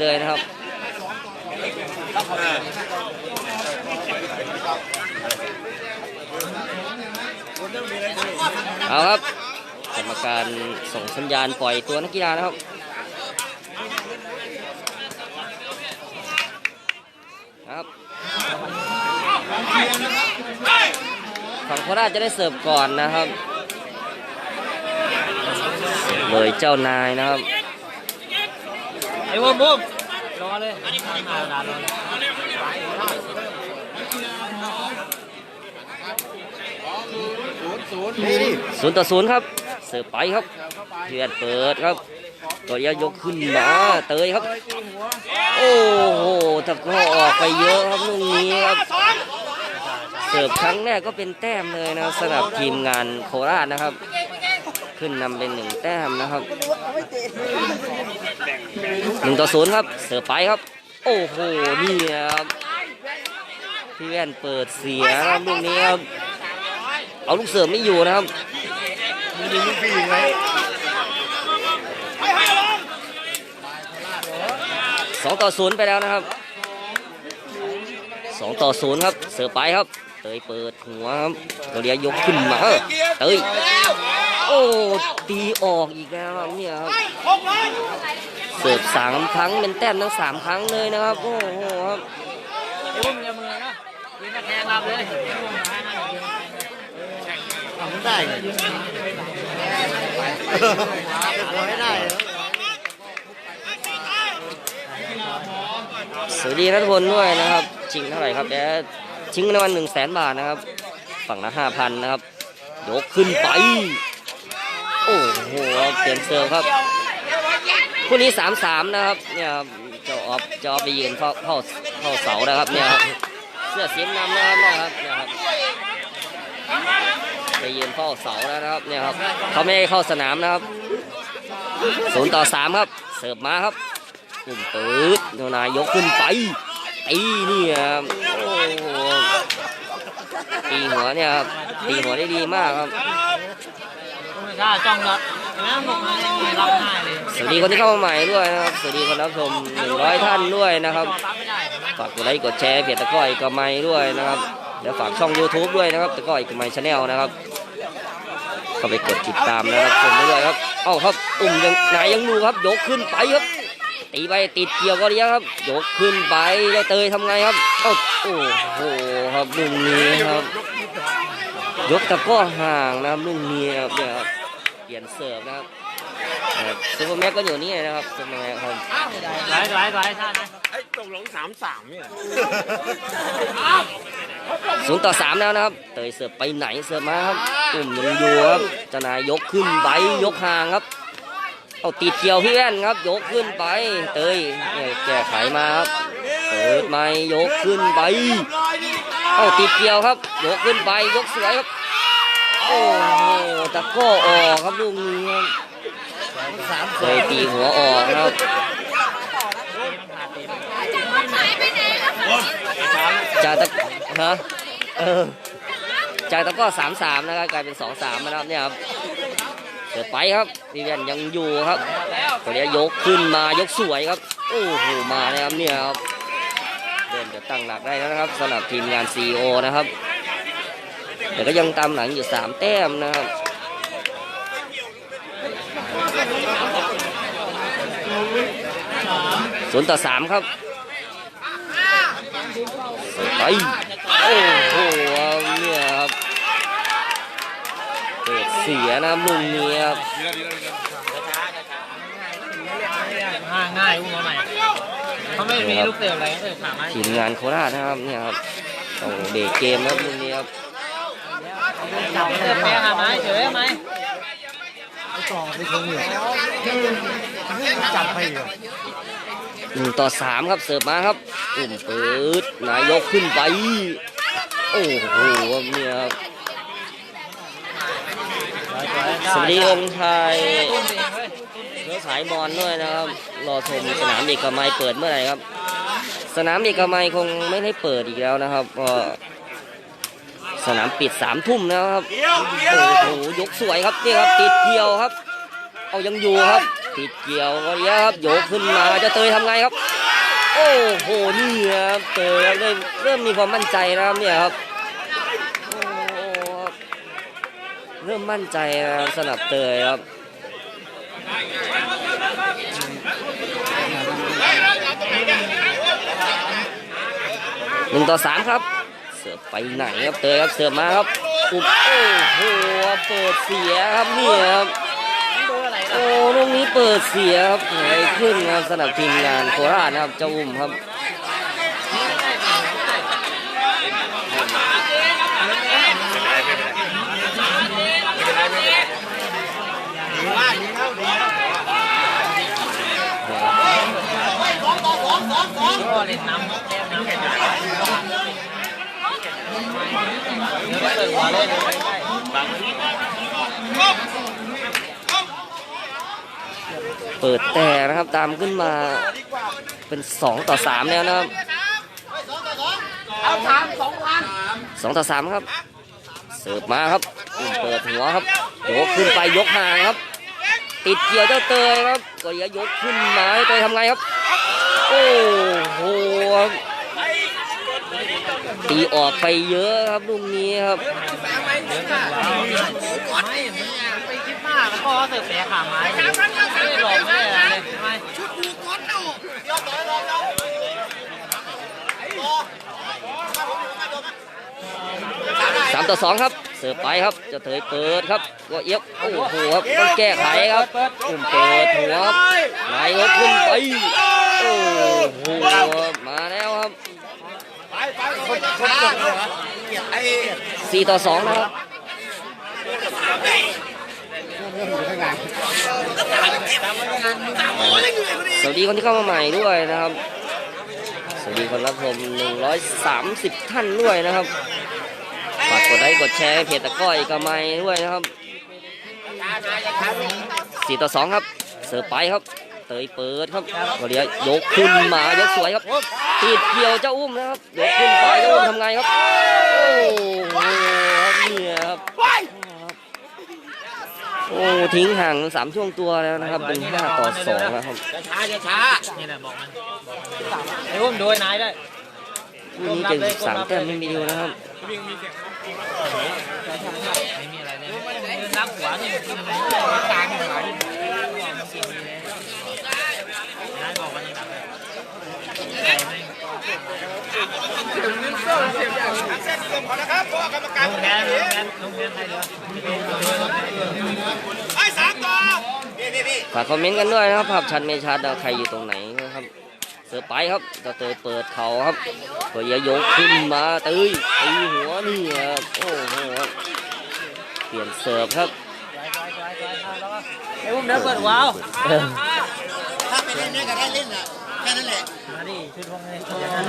เลยนะครับเอาครับกรรมการส่งสัญญาณปล่อยตัวนักกีฬานะครับครับฝั่งโคราชจะได้เสิร์ฟก่อนนะครับ เลยเจ้านายนะครับไอ้บูมบูม นานนานรอเลยศูนย์ต่อศูนย์ครับ เสิร์ฟไปครับเพื่อนเปิดครับตัวยายกขึ้นมาเตยครับ โอ้โหตะกร้อออกไปเยอะครับลูกนี้ครับ เสิร์ฟครั้งแรกก็เป็นแต้มเลยนะสำหรับทีมงานโคราชนะครับ ขึ้นนำเป็นหนึ่งแต้มนะครับหนึ่งต่อศูนย์ครับ เสิร์ฟไปครับ โอ้โห นี่ครับพี่แว่นเปิดเสียครับลูกนี้ครับเอาลูกเสร์ฟไม่อยู่นะครับยิงลูกพี่อีกแล้วสองต่อศูนย์ไปแล้วนะครับสองต่อศูนย์ครับ เสิร์ฟไปครับ เตยเปิดหัวครับเกาหลียกขึ้นมาเออเตยโอ้ตีออกอีกแล้วครับเนี่ยครับ เสิร์ฟสามครั้งเป็นแต้มทั้งสามครั้งเลยนะครับ โอ้โหครับไอ้บูมอย่ามือนะยืนตะแคงรับเลยทำได้เลยไม่ได้สวัสดีนักพลด้วยนะครับชิงเท่าไหร่ครับแอดชิงเงินรางวัลหนึ่งแสนบาทนะครับ ฝั่งละห้าพันนะครับ ยกขึ้นไป โอ้โห เปลี่ยนเซิร์ฟครับ คู่นี้สามสามนะครับเนี่ยครับเจ้าออฟเจ้าออฟไปยืนเข้าเข้าเข้าเสานะครับเนี่ยครับเสื้อสีน้ำนะครับเนี่ยครับเนี่ยครับไปยืนเข้าเสาแล้วนะครับเนี่ยครับเขาไม่ให้เข้าสนามนะครับศูนย์ต่อสามครับ เสิร์ฟมาครับปุ่มปื๊ดนายกขึ้นไปตีนี่ครับโอ้ตีหัวเนี่ยครับตีหัวได้ดีมากครับถ้าจ้องรับ สวัสดีคนที่เข้ามาใหม่ด้วยนะครับ สวัสดีคนรับชม100 ท่านด้วยนะครับ ฝากกดไลค์กดแชร์เพจตะก้อยกระไมด้วยนะครับ แล้วฝากช่อง YouTube ด้วยนะครับ ตะก้อยกระไมชาแนลนะครับ เข้าไปกดติดตามนะครับชมด้ด้วยครับ เอ้าครับ อุ่มยังนายยังดูครับ ยกขึ้นไปครับ ตีไปติดเกี่ยวก็เรียครับ ยกขึ้นไปแล้วเตยทำไงครับ เอ้าโอ้โหครับลุงนี้ครับ ยกตะก้อห่างนะครับลุงนี้ครับเนี่ยครับ ปลี่ยนเสิร์ฟนะครับนะครับซูเปอร์แม็กก็อยู่นี่นะครับซูเปอร์แม็กครับไหลไหลไหลท่านะไอ้ตกลงสามสามเนี่ยศูนย์ต่อสามแล้วนะครับ เตยเสิร์ฟไปไหนเสิร์ฟมาครับอุ่มยังอยู่ครับเจานายยกขึ้นไปยกห่างครับ เอาติดเกี่ยวพี่แว่นครับ ยกขึ้นไป เตยเนี่ยแก้ไขมาครับเปิดไม่ยกขึ้นไป เอาติดเกี่ยวครับ ยกขึ้นไปยกสวยครับ โอ้โหตะก้อออกครับลูกนี้สามเคยตีหัวออกครับจากตะฮะเออจากตะก้อสามสามนะครับกลายเป็นสองสามนะครับเนี่ยครับเดี๋ยวไปครับพี่แว่นยังอยู่ครับตัวนี้ยกขึ้นมายกสวยครับโอ้โหมานะครับเนี่ยครับเริ่มจะตั้งหลักได้แล้วนะครับสำหรับทีมงาน CEO นะครับ แต่ก็ยังตามหลังอยู่สามแต้มนะครับศูนย์ต่อสามครับไปโอ้โหเนี่ยครับเกิดเสียนะครับลุงนี้ครับง่ายง่ายอุ้มมาใหม่เขาไม่มีลูกเตะอะไรเตะขาไม้ทีมงานโคราชนะครับเนี่ยครับต้องเบรกเกมครับลุงนี้ครับจับ เตะแพ้ขาไม้เฉยไหมต่อไปคงเหลือจับไปเหรอหนึ่งต่อสามครับเสิร์ฟมาครับอุ่มเปิดนายกขึ้นไป โอ้โหเนี่ยสวัสดีองค์ไทยเนื้อสายมอญด้วยนะครับ รอชมสนามเอกมัยเปิดเมื่อไหร่ครับ สนามเอกมัยคงไม่ได้เปิดอีกแล้วนะครับเพราะ นามปิดสามทุ่มแล้วครับโอ้โหยกสวยครับนี่ครับติดเกี่ยวครับ เอายังอยู่ครับ ติดติดเกี่ยวก็เยอะครับโยกขึ้นมาเจะเตยทำไงครับ โอ้โหนี่ครับเตยเริ่มเริ่มมีความมั่นใจนะครับเนี่ยครับโอ้โหครับเริ่มมั่นใจนะครับสนับเตยครับหนึ่งต่อสามครับ เสิร์ฟไปไหนครับเตยครับเสิร์ฟมาครับอุบโอ้โหเปิดเสียครับเนี่ยครับโอะไรโอ้ลูกนี้เปิดเสียครับเกิดอะไรขึ้นครับสำหรับทีมงานโคราชนะครับเจ้าอุ้มครับก็เล่นน้ำเล่นน้ำ เดี๋ยวเปิดหัวเลยใกล้ๆบังเปิดแต่นะครับตามขึ้นมาเป็นสองต่อสามแล้วนะครับเอาสามสองพันสองต่อสามครับ เสิร์ฟมาครับอุ้มเปิดหัวครับยกขึ้นไปยกห่างครับ ติดเกี่ยวเจ้าเตยครับก็อย่ายกขึ้นมาให้เตยทำไงครับ โอ้โหครับ ตีออกไปเยอะครับลูกนี้ครับไปคิดมากแล้วก็เสิร์ฟแผลขาไม้ไม่ได้หลอกไม่ได้อะไรเลยทำไมสามต่อสองครับ เสิร์ฟไปครับ จะเถยเปิดครับก็เอียบโอ้โหครับต้องแก้ไขครับอุ้มเปิดหัวครับนายกขึ้นไป โอ้โหมาแล้ว สี่ต่อสองนะครับสวัสดีคนที่เข้ามาใหม่ด้วยนะครับ สวัสดีคนรับชม130 ท่านด้วยนะครับ ฝากกดไลค์กดแชร์ให้เพจตะก้อยกระไมด้วยนะครับสี่ต่อสองครับ เสิร์ฟไปครับ เตยเปิดครับก็เดียวยกขึ้นมายกสวยครับติดเกี่ยวเจ้าอุ้มนะครับยกขึ้นไปเจ้าอุ้มทำไงครับโอ้โหครับเนี่ยครับโอ้ทิ้งห่างสามช่วงตัวแล้วนะครับเป็นห้าต่อสองนะครับช้าช้านี่แหละบอกมันไอ้อุ้มโดยนายได้คู่นี้เก่งสามแต้มไม่มีเดียวนะครับไม่มีอะไรเลยยืนรับหัวนี่กินอะไรกลางหัวนี่นายบอกว่านี่ดั บลุงแมนลุงแมนลุงแมนใครเหลือฝากคอมเมนต์กันด้วยนะครับภาพชัดไม่ชัดนะใครอยู่ตรงไหนนะครับเสิร์ฟไปครับเจะเตยเปิดเขาครับก็อย่ายกขึ้นมาตื้ยตีหัวนี่ครับโอ้โหครับเปลี่ยนเสิร์ฟครับไอ้อุ้มเดินเปิดวเอาเออถ้าไปเล่นเนี่ยก็ได้เล่นอะ แค่นั้นแหละมาดิชุดพวกนี้อย่างนั้น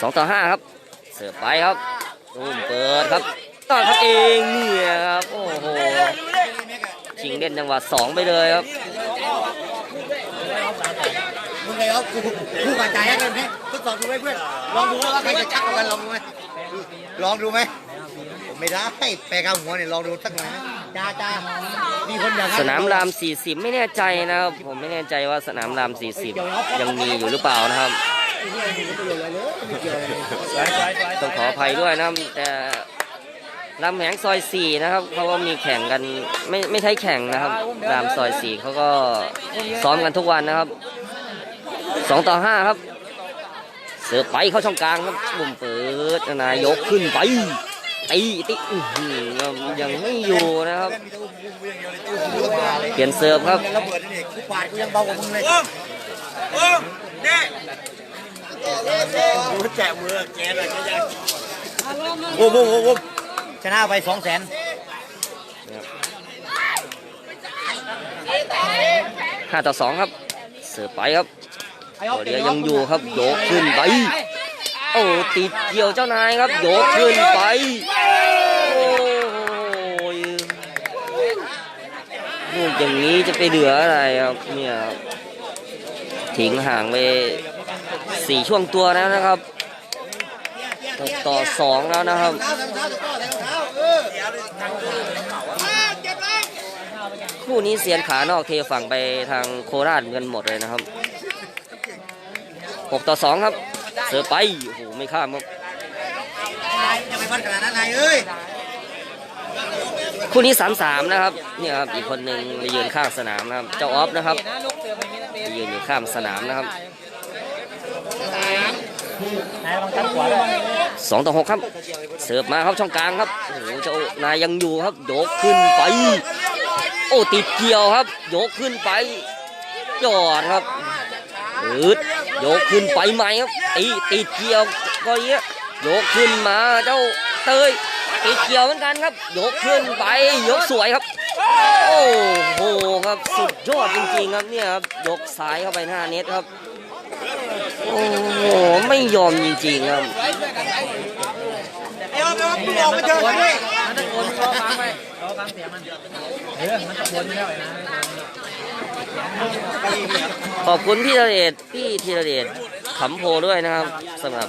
สองต่อห้าครับ เสิร์ฟไปครับตุ้มเปิดครับต่อครับเองเนี่ยครับโอ้โหชิงเล่นจังหวะสองไปเลยครับมึงไงครับกูกูกระจายให้กันพี่ทดสอบดูไหมเพื่อนลองดูว่าใครจะชักกว่ากันลองดูไหมลองดูไหมผมไม่ได้แปลกเอาหัวเนี่ยลองดูสักหน่อยไหมจ้าจ้า มีคนากให้สนามราม 40 ไม่แน่ใจนะครับ ผมไม่แน่ใจว่าสนามราม 40 ยังมีอยู่หรือเปล่านะครับ ต้องขออภัยด้วยนะครับแต่รามแหงซอย 4 นะครับเขาก็มีแข่งกันไม่ไม่ใช่แข่งนะครับ รามซอย 4เขาก็ซ้อมกันทุกวันนะครับ 2 ต่อ 5 ครับ เสิร์ฟไปเข้าช่องกลางครับบุ่มเปิดนายกขึ้นไป ตีตียังไม่อยู่นะครับ เปลี่ยนเสิร์ฟครับระเบิดนี่กูปาดกูยังเบากว่ามึงเลยเนี่ยแจกมือแกเลยก็ยังโอ้โหโอ้โหชนะไปสองแสนห้าต่อสองครับ เสิร์ฟไปครับเดี๋ยวยังอยู่ครับโยกขึ้นไป โอ้ติดเกี่ยวเจ้านายครับโยกขึ้นไปโอ้ยลูกอย่างนี้จะไปเหลืออะไรครับเนี่ยครับทิ้งห่างไปสี่ช่วงตัวแล้วนะครับหกต่อสองแล้วนะครับเท้าเท้าเท้าเท้าเออคู่คู่นี้เซียนขานอกเทฝั่งไปทางโคราชเงินหมดเลยนะครับหกต่อสองครับ เสือไปโอ้โหไม่ข้ามครับยังไม่วัดขนาดนั้นนายเอ้ยคู่นี้สามสามนะครับเนี่ยครับอีกคนหนึ่งไปยืนข้างสนามนะครับเจ้าออฟนะครับนะลูกเสือไปมีนะเตะไปยืนอยู่ข้างสนามนะครับนายระวังตั้งขวาด้วยสองต่อหกครับ เสิร์ฟมาครับช่องกลางครับโอ้โหเจ้านายยังอยู่ครับยกขึ้นไป โอ้ติดเกี่ยวครับยกขึ้นไปยอดครับ อืดยกขึ้นไปใหม่ครับตีติดเกี่ยวก็เนี้ยยกขึ้นมาเจ้าเตยติดเกี่ยวเหมือนกันครับ ยกขึ้นไปยกสวยครับ โอ้โหครับสุดยอดจริงๆครับเนี่ยครับยกซ้ายเข้าไปหน้าเน็ตครับโอ้โหไม่ยอมจริงๆครับเอ้ยเอาไปเอาไปเจอกันด้วยมันตะโกนรอฟังไปรอฟังเสียงมันเออมันตะโกนอยู่ไอ้นะ ขอบคุณพี่ธีรเดชพี่ธีรเดชขำโพด้วยนะครับสำหรับ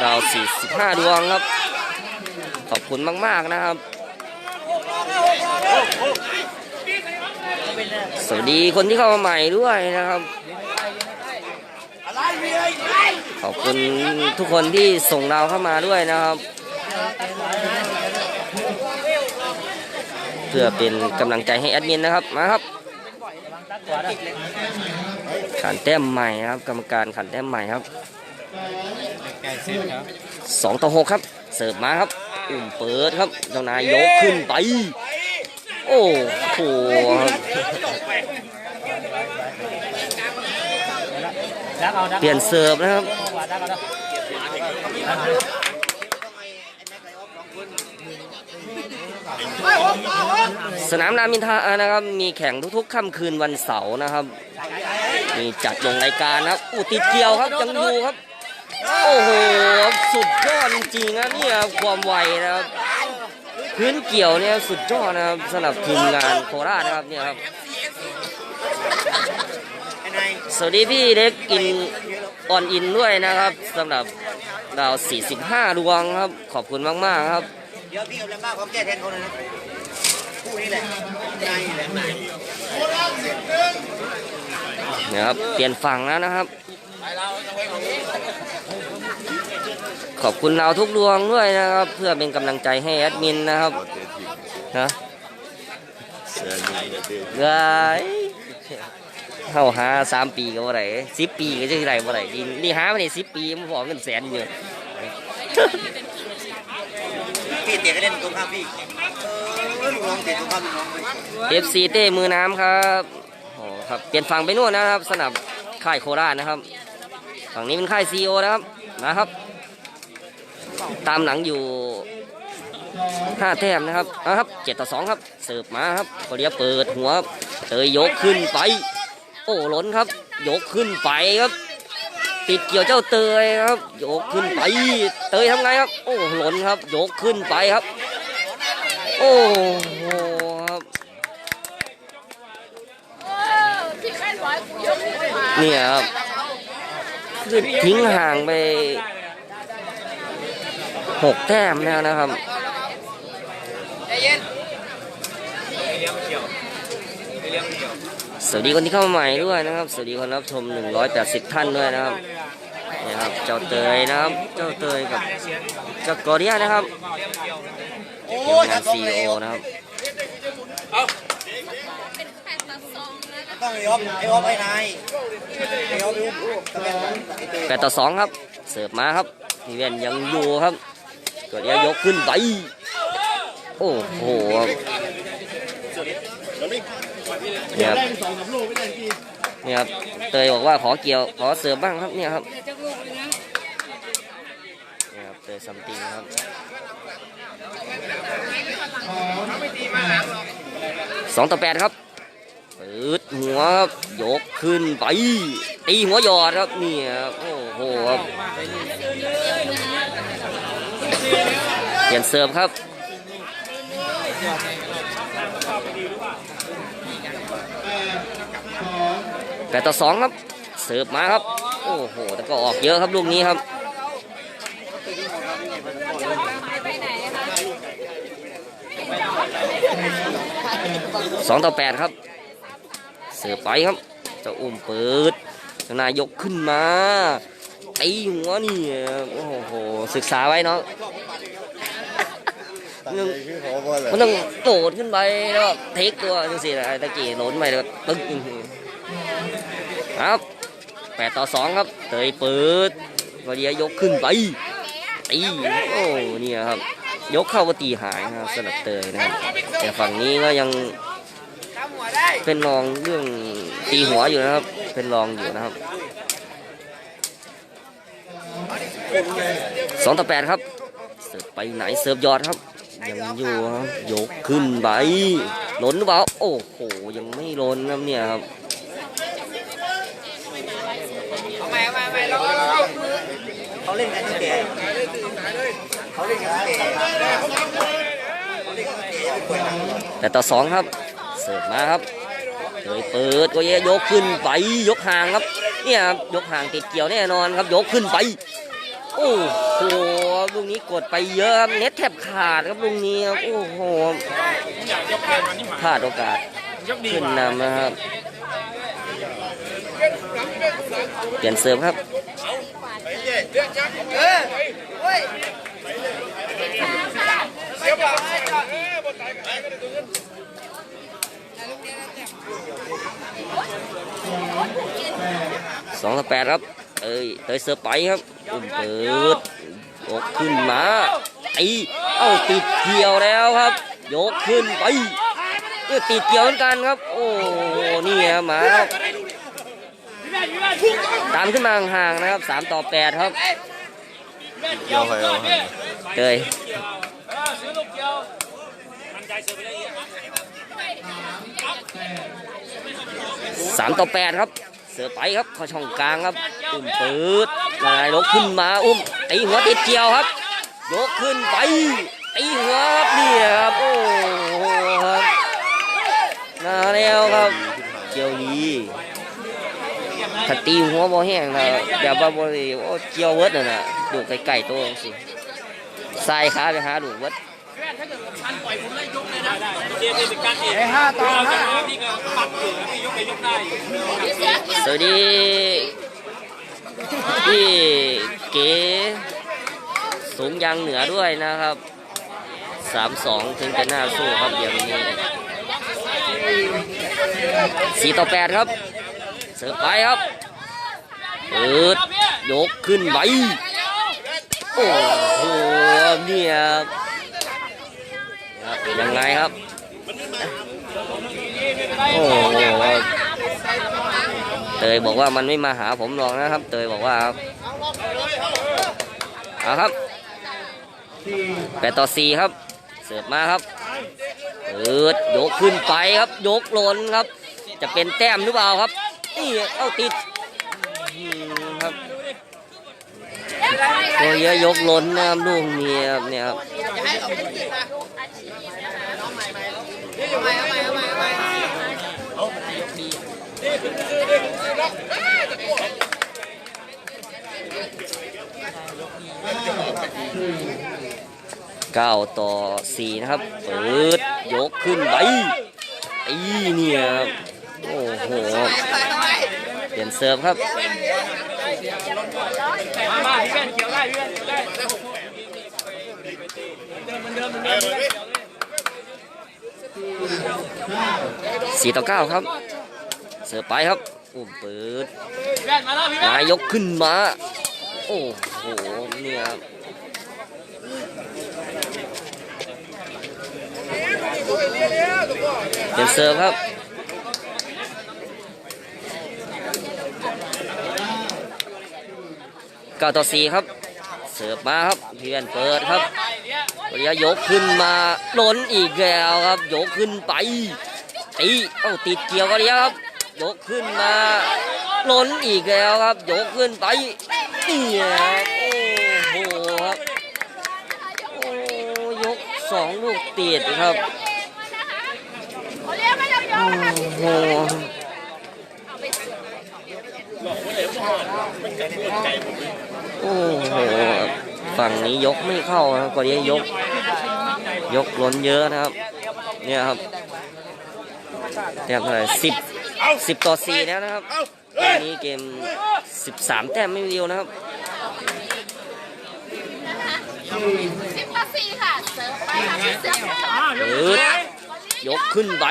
เรา45 ดวงครับ ขอบคุณมาก ๆ นะครับ สวัสดีคนที่เข้ามาใหม่ด้วยนะครับ ขอบคุณทุกคนที่ส่งดาวเข้ามาด้วยนะครับ เพื่อเป็นกำลังใจให้แอดมินนะครับ มาครับ ขวาด้วยขันแต้มใหม่ครับ กรรมการขันแต้มใหม่ครับสองต่อหกครับ เสิร์ฟมาครับ อุ่มเปิดครับเจ้านายยกขึ้นไป โอ้โหครับดักเอาดักเปลี่ยนเสิร์ฟนะครับ ขวาดักเอาดัก สนามรามินทานะครับมีแข่งทุกๆค่ำคืนวันเสาร์นะครับ มีจัดลงรายการนะครับอุติดเกี่ยวครับยังอยู่ครับ โอ้โหสุดยอดจริงๆนะเนี่ยความไวนะครับ พื้นเกี่ยวเนี่ยสุดยอดนะครับสำหรับทีมงานโคราชนะครับเนี่ยครับสวัสดีพี่เล็กอินออนอินด้วยนะครับสำหรับดาว 45 ดวงครับ ขอบคุณมาก ๆ ครับ เดี๋ยวพี่กำลังมากเขาแก้แทนคนเข เนะคู่นี้แหละนายนี่แหละเนี่ยครับ เปลี่ยนฝั่งแล้วนะครับ ขอบคุณเราทุกดวงด้วยนะครับ เพื่อเป็นกำลังใจให้แอดมินนะครับนะเกยเข้าหาสามปีก็บ่ได้สิบปีก็จะได้บ่ได้ดีนี่หามาเนี่สิบปีมันบอกเงินแสนอยู่พี่เตะก็เล่นตรงข้ามพี่ เออลูกน้องเต้มือน้ำครับโอ้ครับ เปลี่ยนฝั่งไปนู่นนะครับ สนับค่ายโคราชนะครับ ฝั่งนี้เป็นค่ายซีโอนะครับนะครับ ตามหลังอยู่ห้าแต้มนะครับเอาครับเจ็ดต่อสองครับ เสิร์ฟมาครับโคเรียเปิดหัวเตยยกขึ้นไป โอ้ล้นครับ ยกขึ้นไปครับ ติดเกี่ยวเจ้าเตยครับ ยกขึ้นไป เตยทำไงครับ โอ้ล้นครับ ยกขึ้นไปครับ โอ้โหครับที่คาดไว้กูยกนิ้วมาเนี่ยครับทิ้งห่างไปหกแต้มแล้วนะครับสวัสดีคนที่เข้ามาใหม่ด้วยนะครับ สวัสดีคนรับชม 180 ท่านด้วยนะครับเนี่ยครับ เจ้าเตยนะครับ เจ้าเตยกับเจ้ากอริยานะครับ ทีมยงานทำสองซีเลยโอนะครับเป็นแฟนตัดซองนะต้องไอ้ออฟไอ้ออฟไอ้นายไอ้ออฟไอ้อุ้มตะแบงไอ้เตยแปดต่อสองครับ เสิร์ฟมาครับพี่เวนยังอยู่ครับกอริยายกขึ้นไปโอ้โหครับเนี่ยครับเนี่ยครับเตยบอกว่าขอเกี่ยวขอเสิร์ฟบ้างครับเนี่ยครับเนี่ยครับเตยซัมติงครับ สองต่อแปดครับเปิดหัวครับยกขึ้นไป ตีหัวหยอดครับเนี่ยครับโอ้โหครับเปลี่ยนเสิร์ฟครับแปดต่อสองครับ เสิร์ฟมาครับ โอ้โหแต่ก็ออกเยอะครับลูกนี้ครับ ไปไหนคะ สองต่อแปดครับ เสือไปครับเจ้าอุ้มเปิดเจ้านายยกขึ้นมาตีหัวนี่โอ้โหศึกษาไว้เนาะตั้งใจคือขอบ่เลยมันต้องโดดขึ้นไปแล้วก็เทคตัวจังสินะตะกี้โหลนไปแล้วก็ตึ้งจังสิครับแปดต่อสองครับเตยเปิดวาเดียยกขึ้นไปตีโอ้เนี่ยครับยกเข้าก็ตีหายนะครับสำหรับเตยนะครับแต่ฝั่งนี้ก็ยัง เป็นรองเรื่องตีหัวอยู่นะครับ เป็นรองอยู่นะครับสองต่อแปดครับ เสิร์ฟไปไหนเสิร์ฟยอดครับ ยังอยู่ครับยกขึ้นไปหล่นหรือเปล่าโอ้โหยังไม่หล่นครับเนี่ยครับเขาเล่นกันตั้งแต่เขาเล่นกันตั้งเขาเล่นกันตั้งแต่ยังไม่เปิดหนังแต่ต่อสองครับ เสิร์ฟมาครับเลยเปิดก็เยยกขึ้นไปยกห่างครับ เนี่ยครับยกห่างติดเกี่ยวแน่นอนครับ ยกขึ้นไป โอ้โหลูกนี้กดไปเยอะครับเน็ตแทบขาดครับลูกนี้ครับโอ้โหพลาดโอกาสขึ้นนำนะครับเปลี่ยนเสิร์ฟครับ สองต่อแปดครับ เอ้ยเตยเสิร์ไปครับอุ้มเปิดยกขึ้นมาตีเอ้าติดเกี่ยวแล้วครับ ยกขึ้นไปเอ้ยติดเกี่ยวเหมือนกันครับ โอ้นี่ฮะมาครับตามขึ้นมาห่างนะครับสามต่อแปดครับเกี่ยวใครเอาเตย สามต่อแปดครับ เสือไปครับเข้าช่องกลางครับ อุ้มปิดนายยกขึ้นมาอุ้มตีหัวติดเกี่ยวครับ ยกขึ้นไปตีหัวครับนี่ครับโอ้โหครับนาแล้วครับเกี่ยวดีถ้าตีหัวบ่แห้งนะแบบว่าบ่ได้โอ้เกี่ยวเวิร์ดน่ะนะดูไกลๆตัวสิใส่ขาไปหาดูเวิร์ด ไอ้ห้าต่อห้าพี่ก็ปักอยู่พี่ยกไปยกได้สวัสดีพี่เก๋สูงยังเหนือด้วยนะครับสามสองถึงจะน่าสู้ครับอย่างนี้สี่ต่อแปดครับ เสิร์ฟไปครับเปิดยกขึ้นไปโอ้โหเนี่ย ยังไงครับ โอ้โหเตยบอกว่ามันไม่มาหาผมหรอกนะครับ เตยบอกว่าครับเอาครับแปดต่อสี่ครับ เสิร์ฟมาครับเปิดยกขึ้นไปครับ ยกหล่นครับ จะเป็นแต้มหรือเปล่าครับ นี่เอาติดครับตัวเยอะยกหล่นนะครับลูกนี้ครับ เนี่ยครับเก้าต่อสี่นะครับ เปิด ยกขึ้นไปอีเนี่ยครับโอ้โห เปลี่ยนเซิร์ฟครับมาพี่แว่อนเกี่ยวได้พี่แว่อนเกี่ยวได้เดิมมันเดิมมันเดิมมันเดิม สี่ต่อเก้าครับ เสิร์ไปครับโอ้เปิดนายยกขึ้นมา โอ้โหเนี่ยเปลี่ยนเซิร์ฟครับเก้าต่อสี่ครับ เสิร์ฟมาครับเพื่อนเปิดครับ ปริยายกขึ้นมาล้นอีกแล้วครับ ยกขึ้นไปตีเอ้าติดเกี่ยวกันแล้ครับ ยกขึ้นมาล้นอีกแล้วครับ ยกขึ้นไปนี่ครับโอ้โหครับโอ้ยกสองลูกติดครับโอ้โหโอ้โห ฝั่งนี้ยกไม่เข้านะครับกว่านี้ยก ยกล้นเยอะนะครับ เนี่ยครับเนี่ยเท่าไหร่สิบสิบต่อสี่แล้วนะครับตอนนี้เกมสิบสามแต้มไม่เดียวนะครับสิบต่อสี่ค่ะเสิร์ฟไปค่ะพี่เสือค่ะเปิดยกขึ้นไป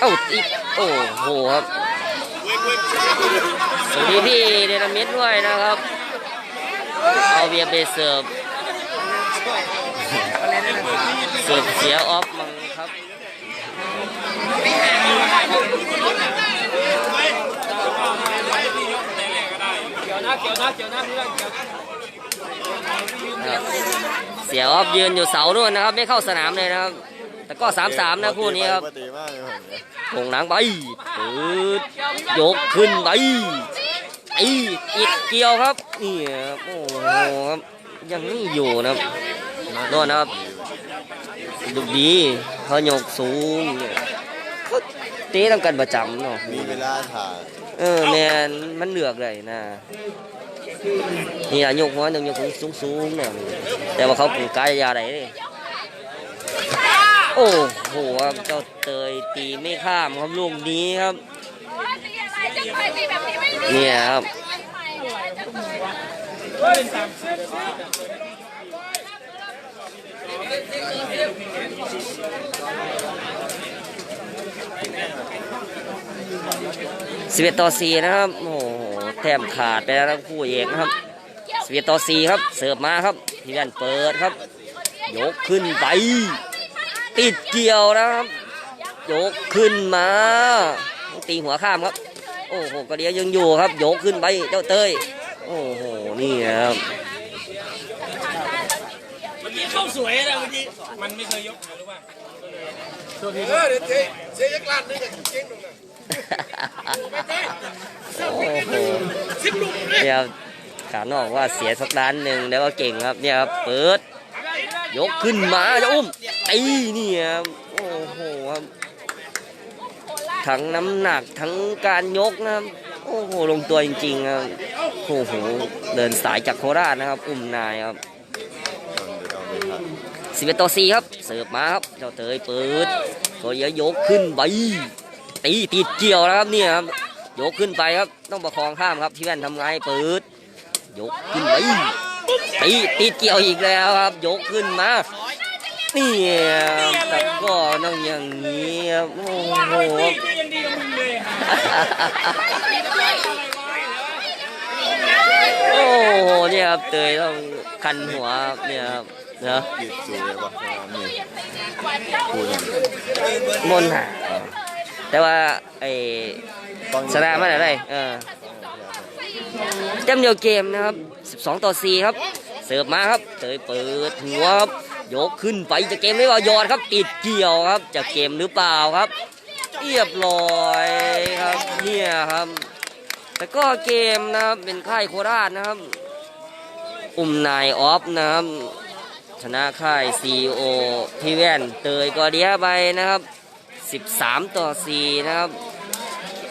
เอ้าอีกโอ้โหครับสวัสดีพี่เดนมิดด้วยนะครับ เอาเบียร์ไปเสิร์ฟเสิร์ฟเสียออฟมังครับเกี่ยวนะเกี่ยวนะเกี่ยวนะพี่เรื่องเกี่ยวครับเสียออฟยืนอยู่เสาด้วยนะครับ ไม่เข้าสนามเลยนะครับ แต่ก็สามสามนะคู่นี้ครับปกติมากเลยผมโงหนังไปปืดยกขึ้นไปไอ้อิดเกี่ยวครับนี่ครับโอ้โหครับยังไม่อยู่นะครับโน่นนะครับดูดีเขายกสูงเนี่ยเขาเตะทำกันประจำเนาะมีเวลาถ่ายเออแมนมันเหลือกเลยนะนี่อะยกหัวต้องยกสูงสูงๆเนี่ยแต่ว่าเขาปลูกกายยาอะไรเนี่ยโอ้โหครับเจ้าเตยตีไม่ข้ามครับลูกนี้ครับ ว่าตีอะไรจะ เนี่ยครับสิบเอ็ดต่อสี่นะครับ โอ้โหแถมขาดไปแล้วครับคู่เอกนะครับสิบเอ็ดต่อสี่ครับ เสิร์ฟมาครับพี่แว่นเปิดครับ ยกขึ้นไป ติดเกี่ยวนะครับ ยกขึ้นมาตีหัวข้ามครับ โอ้โหกระเดียวยังอยู่ครับยกขึ้นไปเจ้าเต้ย โอ้โห นี่นะครับเข้าสวยนะเมื่อกี้มันไม่เคยยกนะรู้ป่ะเออเดี๋ยวเจ๊เจ๊ยักษ์ลาดนึงกับเจ๊งตรงนั้นโอ้โหเนี่ยครับขานอกว่าเสียสักล้านหนึ่งแล้วก็เก่งครับเนี่ยครับเปิด ยกขึ้นมาจะอุ้มตีนี่ครับโอ้โหครับ ทั้งน้ำหนักทั้งการยกนะครับ โอ้โหลงตัวจริงๆครับโอ้โหเดินสายจากโคราชนะครับอุ้มนายครับสิบเอ็ดต่อสี่ครับ เสิร์ฟมาครับเจ้าเตยเปิดก็เยอะยกขึ้นไปตีติดเกี่ยวแล้วครับเนี่ยครับยกขึ้นไปครับต้องประคองข้ามครับพี่แว่นทำไงเปิด ยกขึ้นไปตีติดเกี่ยวอีกแล้วครับ ยกขึ้นมา นี่ครับแต่ก็ต้องอย่างนี้ครับโอ้โหยังดีกับมึงเลยโอ้โหเนี่ยครับเตยต้องคันหัวเนี่ยครับเนาะหยิบสูเลยป่ะประมาณนี้พูดอย่างมนหาแต่ว่าไอ้ฟังชนะมาได้เออเต็มเดียวเกมนะครับ 12 ต่อ 4 ครับ เสิร์ฟมาครับ เตยเปิดหัวครับ ยกขึ้นไปจะเกมหรือเปล่ายอดครับติดเกี่ยวครับจะเกมหรือเปล่าครับเรียบร้อยครับเนี่ยครับ แต่ก็เกมนะครับเป็นค่ายโคราชนะครับ อุ้มนายออฟนะครับชนะค่ายซีโอพี่แว่นเตยกอเดียไปนะครับ 13 ต่อ 4 นะครับ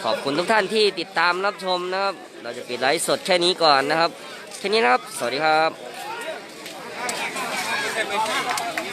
ขอบคุณทุกท่านที่ติดตามรับชมนะครับ เราจะปิดไลฟ์สดแค่นี้ก่อนนะครับ แค่นี้นะครับ สวัสดีครับ Thank you.